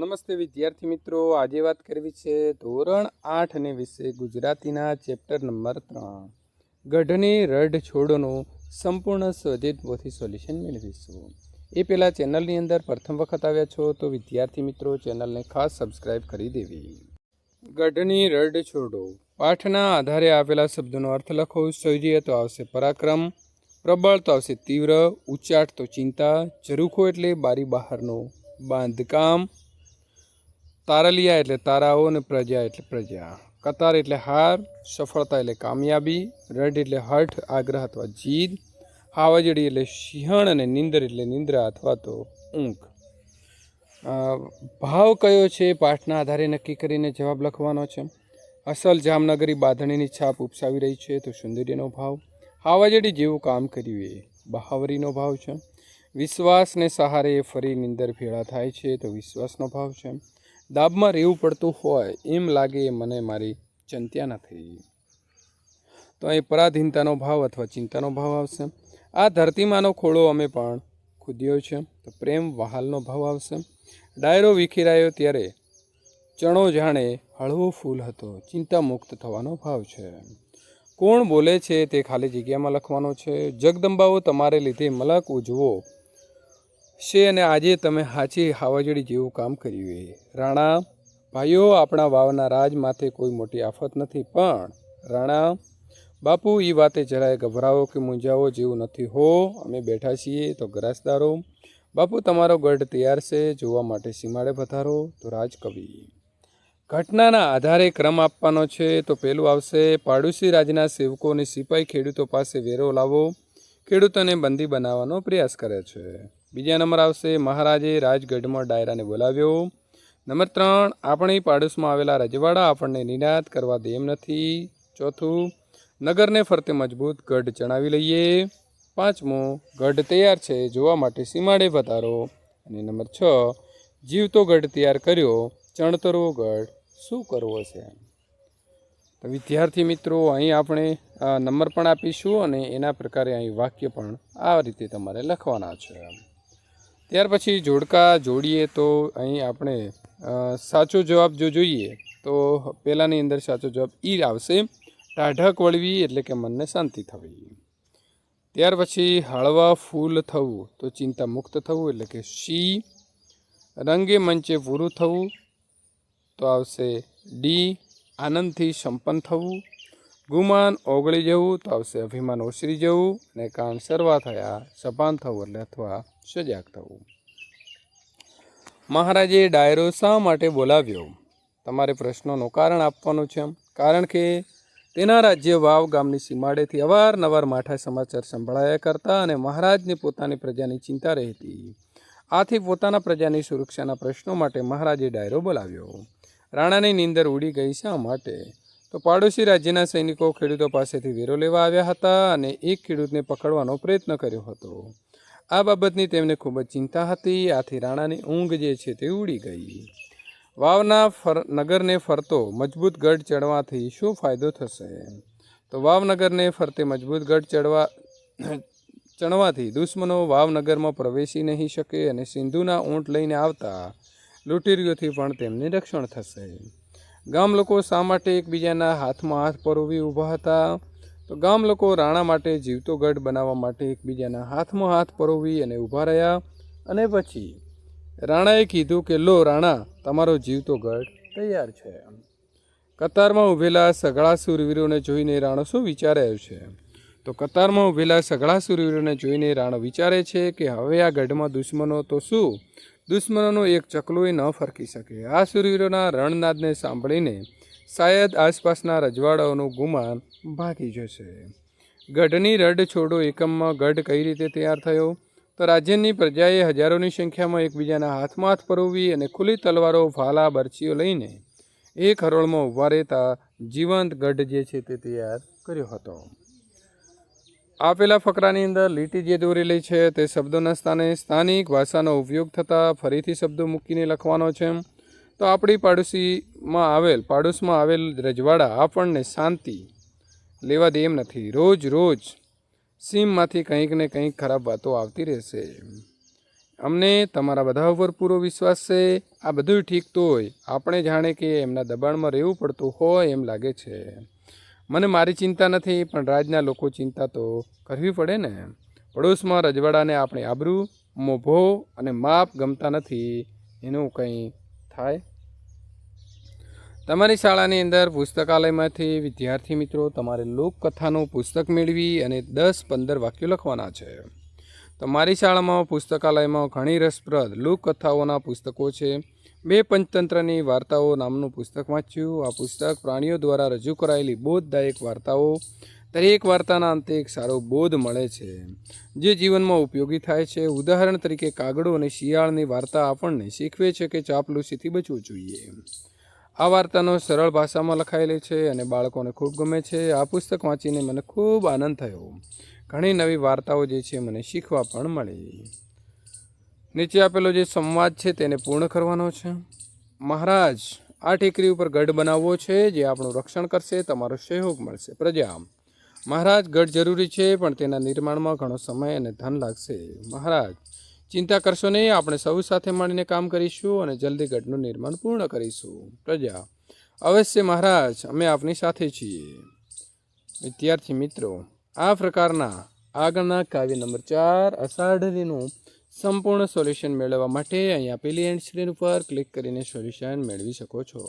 નમસ્તે વિદ્યાર્થી મિત્રો, આજે વાત કરવી છે ધોરણ આઠ અને વિશે ગુજરાતીના ચેપ્ટર નંબર ત્રણ. ગઢની રઢ છોડનું સંપૂર્ણ સ્વદેતપોથી સોલ્યુશન મેળવીશું. એ પહેલાં ચેનલની અંદર પ્રથમ વખત આવ્યા છો તો વિદ્યાર્થી મિત્રો, ચેનલને ખાસ સબસ્ક્રાઇબ કરી દેવી. ગઢની રઢ છોડો. પાઠના આધારે આપેલા શબ્દોનો અર્થ લખો. સૌજીએ તો આવશે પરાક્રમ, પ્રબળ તો આવશે તીવ્ર ઉચ્ચાટ તો ચિંતા ઝરૂખો એટલે બારી બહારનો બાંધકામ તારલિયા એટલે તારાઓ અને પ્રજા એટલે પ્રજા. કતાર એટલે હાર, સફળતા એટલે કામયાબી રઢ એટલે હઠ, આગ્રહ અથવા જીદ, હાવજડી એટલે સિંહણ અને નિંદર એટલે નિંદ્રા અથવા તો ઊંઘ. ભાવ કયો છે? પાઠના આધારે નક્કી કરીને જવાબ લખવાનો છે. અસલ જામનગરી બાંધણીની છાપ ઉપસાવી રહી છે તો સુંદરીનો ભાવ. હાવાજડી જેવું કામ કર્યું એ. બહાવરીનો ભાવ છે. વિશ્વાસને સહારે ફરી નિંદર ભેળા થાય છે તો વિશ્વાસનો ભાવ છે. દાબમાં રહેવું પડતું હોય એમ લાગે એ મને મારી ચિંત્યા નથી તો અહીં પરાધીનતાનો ભાવ અથવા ચિંતાનો ભાવ આવશે. આ ધરતીમાંનો ખોળો અમે પણ ખુદ્યો છે. તો પ્રેમ વહાલનો ભાવ આવશે. ડાયરો વિખેરાયો ત્યારે ચણો જાણે હળવો ફૂલ હતો. ચિંતા મુક્ત થવાનો ભાવ છે. કોણ બોલે છે તે ખાલી જગ્યામાં લખવાનો છે. જગદંબાઓ તમારે લીધે મલક ઉજવો. છે અને આજે તમે હાચી હાવાજડી જેવું કામ કર્યું એ. રાણા, ભાઈઓ, આપણા વાવના રાજ માથે કોઈ મોટી આફત નથી, પણ રાણા, બાપુ એ વાતે જરાય ગભરાવો કે મૂંઝાવો જેવું નથી. હો, અમે બેઠા છીએ તો ગરાસદારો. બાપુ, તમારો ગઢ તૈયાર છે, જોવા માટે સીમાડે પધારો, તો રાજકવિ. ઘટનાના આધારે ક્રમ આપવાનો છે, તો પહેલું આવશે, પાડોશી રાજના સેવકો અને સિપાઈ ખેડૂતો પાસે વેરો લાવો. ખેડૂતોને બંદી બનાવવાનો પ્રયાસ કરે છે. બીજા નંબર આવશે મહારાજે રાજગઢમાં ડાયરાને બોલાવ્યો. નંબર ત્રણ, આપણી પાડોશમાં આવેલા રજવાડા આપણને નિનાદ કરવા દે એમ નથી. ચોથું, નગરને ફરતે મજબૂત ગઢ ચણાવી લઈએ. પાંચમું, ગઢ તૈયાર છે, જોવા માટે સીમાડે વધારો. અને નંબર છ, જીવતો ગઢ તૈયાર કર્યો ચણતરવો ગઢ શું કરવો છે? તો વિદ્યાર્થી મિત્રો, અહીં આપણે નંબર પણ આપીશું અને એના પ્રકારે અહીં વાક્ય પણ આ રીતે તમારે લખવાના છે. ત્યાર પછી જોડકા જોડીએ તો અહીં આપણે સાચો જવાબ જો જોઈએ, તો પહેલાંની અંદર સાચો જવાબ ઈ આવશે ટાઢક વળવી એટલે કે મનને શાંતિ થવી. ત્યાર પછી હળવા ફૂલ થવું, તો ચિંતા મુક્ત થવું એટલે કે સી રંગે મંચે પૂરું થવું, તો આવશે ડી, આનંદથી સંપન્ન થવું ગુમાન ઓગળી જવું, તો આવશે અભિમાન ઓસરી જવું અને કાન સરવા થયા, સભાન થવું એટલે અથવા સજાગ થવું. મહારાજે ડાયરો શા માટે બોલાવ્યો? તમારે પ્રશ્નોનું કારણ આપવાનું છે કારણ કે તેના રાજ્ય વાવ ગામની સીમાડેથી અવારનવાર માઠા સમાચાર સંભળાયા કરતા અને મહારાજને પોતાની પ્રજાની ચિંતા રહેતી. આથી પોતાના પ્રજાની સુરક્ષાના પ્રશ્નો માટે મહારાજે ડાયરો બોલાવ્યો. રાણાની નીંદર ઉડી ગઈ શા માટે? તો પાડોશી રાજ્યના સૈનિકો ખેડૂતો પાસેથી વેરો લેવા આવ્યા હતા અને એક ખેડૂતને પકડવાનો પ્રયત્ન કર્યો હતો. આ બાબતની તેમને ખૂબ જ ચિંતા હતી. આથી રાણાની ઊંઘ જે છે તે ઉડી ગઈ. વાવના ફર, નગરને ફરતો મજબૂત ગઢ ચડવાથી શું ફાયદો થશે? તો વાવનગરને ફરતે મજબૂત ગઢ ચડવા, ચણવાથી દુશ્મનો વાવનગરમાં પ્રવેશી નહીં શકે અને સિંધુના ઊંટ લઈને આવતા લૂંટીરીઓથી પણ તેમને રક્ષણ થશે. ગામ લોકો શા માટે એકબીજાના હાથમાં હાથ પરોવી ઊભા હતા? તો ગામ લોકો રાણા માટે જીવતો ગઢ બનાવવા માટે એકબીજાના હાથમાં હાથ પરોવી અને ઊભા રહ્યા. અને પછી રાણાએ કીધું કે, લો રાણા, તમારો જીવતો ગઢ તૈયાર છે. કતારમાં ઊભેલા સઘળા સુરવીરોને જોઈને રાણો શું વિચારે છે? તો કતારમાં ઊભેલા સઘળા સુરવીરોને જોઈને રાણો વિચારે છે કે, હવે આ ગઢમાં દુશ્મનો તો શું? દુશ્મનોનું એક ચકલું ન ફરકી શકે. આ સુરવીરોના રણનાદને સાંભળીને શાયદ આસપાસના રજવાડાઓનું ગુમાન ભાગી જશે. ગઢની રડ છોડો એકમમાં ગઢ કઈ રીતે તૈયાર થયો? તો રાજ્યની પ્રજાએ હજારોની સંખ્યામાં એકબીજાના હાથમાં હાથ પરોવી અને ખુલ્લી તલવારો ભાલા બરછીઓ લઈને એક હરોળમાં ઊભા રહેતા જીવંત ગઢ જે છે તે તૈયાર કર્યો હતો. આપેલા ફકરાની અંદર લીટી જે દોરેલી છે તે શબ્દોના સ્થાને સ્થાનિક ભાષાનો ઉપયોગ થતાં ફરીથી શબ્દો મૂકીને લખવાનો છે. તો આપણી પાડોશીમાં આવેલ, પાડોશમાં આવેલ રજવાડા આપણને શાંતિ લેવા દે એમ નથી. રોજ રોજ સીમમાંથી કંઈક ને કંઈક ખરાબ વાતો આવતી રહેશે. અમને તમારા બધા ઉપર પૂરો વિશ્વાસ છે. આ બધું ઠીક તો હોય. આપણે જાણે કે એમના દબાણમાં રહેવું પડતું હોય એમ લાગે છે. મને મારી ચિંતા નથી, પણ રાજના લોકો ચિંતા તો કરવી પડે ને. પડોશમાં રજવાડાને આપણે આબરૂ, મોભો અને માપ ગમતા નથી, એનું કંઈ થાય? તમારી શાળાની અંદર પુસ્તકાલયમાંથી વિદ્યાર્થી મિત્રો, તમારે લોકકથાનું પુસ્તક મેળવી અને દસ પંદર વાક્યો લખવાના છે. તમારી શાળામાં પુસ્તકાલયમાં ઘણી રસપ્રદ લોકકથાઓના પુસ્તકો છે. બે પંચતંત્રની વાર્તાઓ નામનું પુસ્તક વાંચ્યું. આ પુસ્તક પ્રાણીઓ દ્વારા રજૂ કરાયેલી બોધદાયક વાર્તાઓ. દરેક વાર્તાના અંતે એક સારો બોધ મળે છે, જે જીવનમાં ઉપયોગી થાય છે. ઉદાહરણ તરીકે કાગડો અને શિયાળની વાર્તા આપણને શીખવે છે કે ચાપલુસીથી બચવું જોઈએ. આ વાર્તાનો સરળ ભાષામાં લખાયેલી છે અને બાળકોને ખૂબ ગમે છે. આ પુસ્તક વાંચીને મને ખૂબ આનંદ થયો. ઘણી નવી વાર્તાઓ જે છે મને શીખવા પણ મળી. નીચે આપેલો જે સંવાદ છે તેને પૂર્ણ કરવાનો છે. મહારાજ, આ ટેકરી ઉપર ગઢ બનાવવો છે જે આપણું રક્ષણ કરશે, તમારો સહયોગ મળશે. પ્રજા, મહારાજ, ગઢ જરૂરી છે, પણ તેના નિર્માણમાં ઘણો સમય અને ધન લાગશે. મહારાજ, ચિંતા કરશો નહીં, આપણે સૌ સાથે મળીને કામ કરીશું અને જલ્દી ગઢનું નિર્માણ પૂર્ણ કરીશું. પ્રજા, અવશ્ય મહારાજ, અમે આપની સાથે છીએ. વિદ્યાર્થી મિત્રો, આ પ્રકારના આગળના કાવ્ય નંબર ચાર અષાઢરીનું સંપૂર્ણ સોલ્યુશન મેળવવા માટે અહીં આપેલી એન્ડ સ્ક્રીન ઉપર ક્લિક કરીને સોલ્યુશન મેળવી શકો છો.